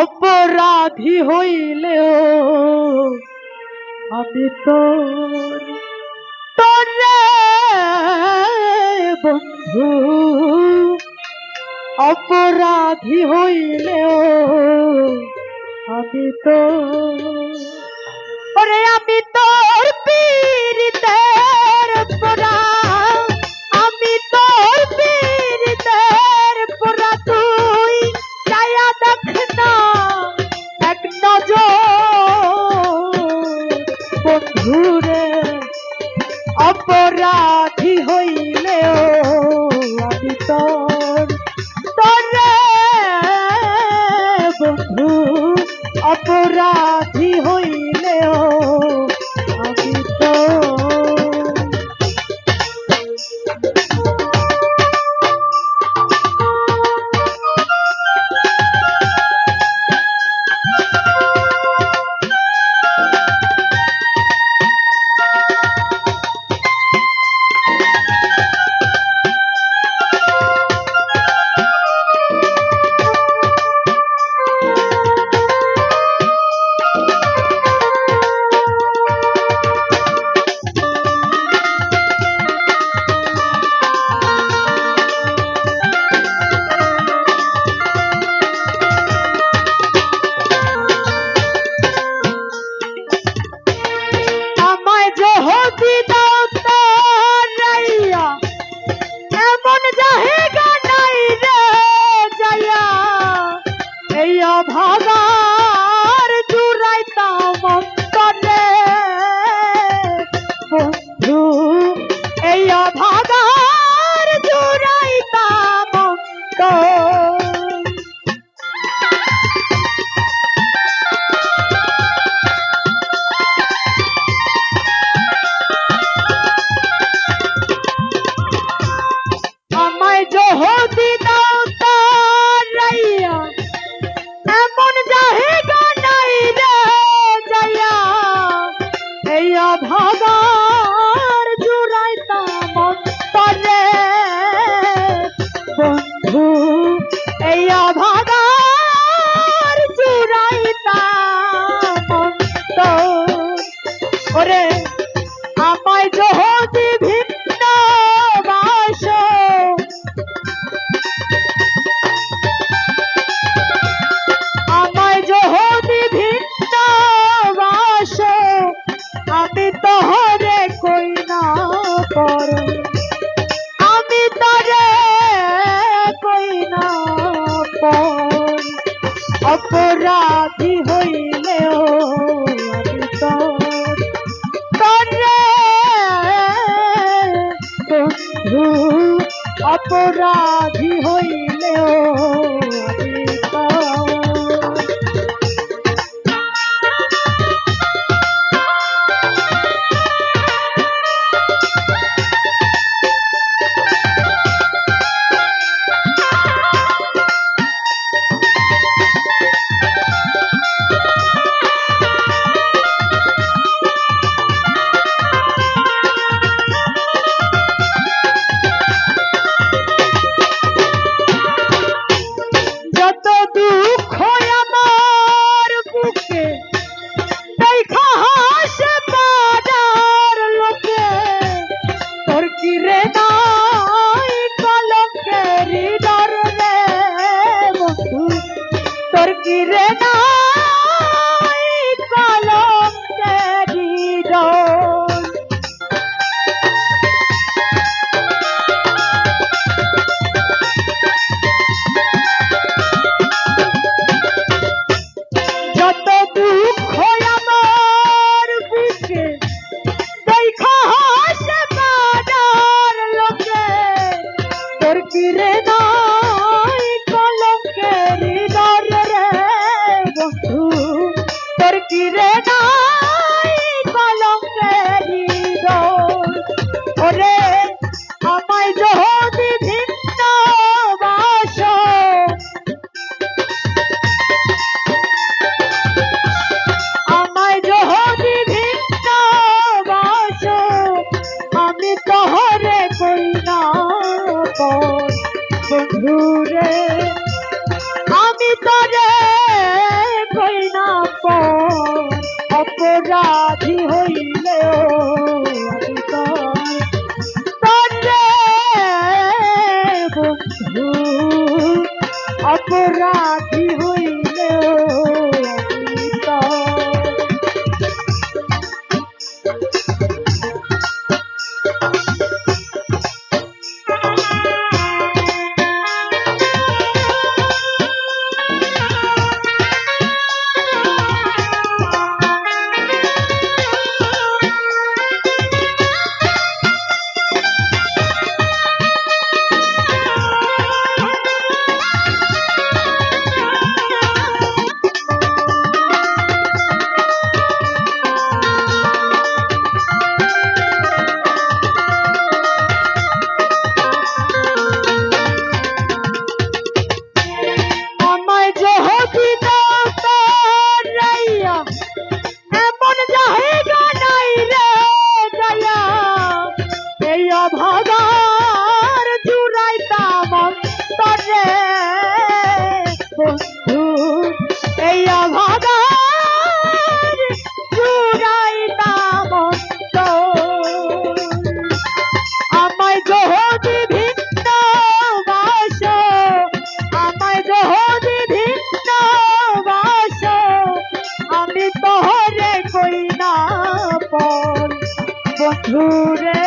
অপরাধী হইলে আমি তো তরে বন্ধু। অপরাধী হইলে আমি তো আমি তোর পীড়িতের অপরাধ। আমি তারে কই না অপরাধী হইলেও আমি তো অপরাধী হইলেও আমি राधी हो বন্ধু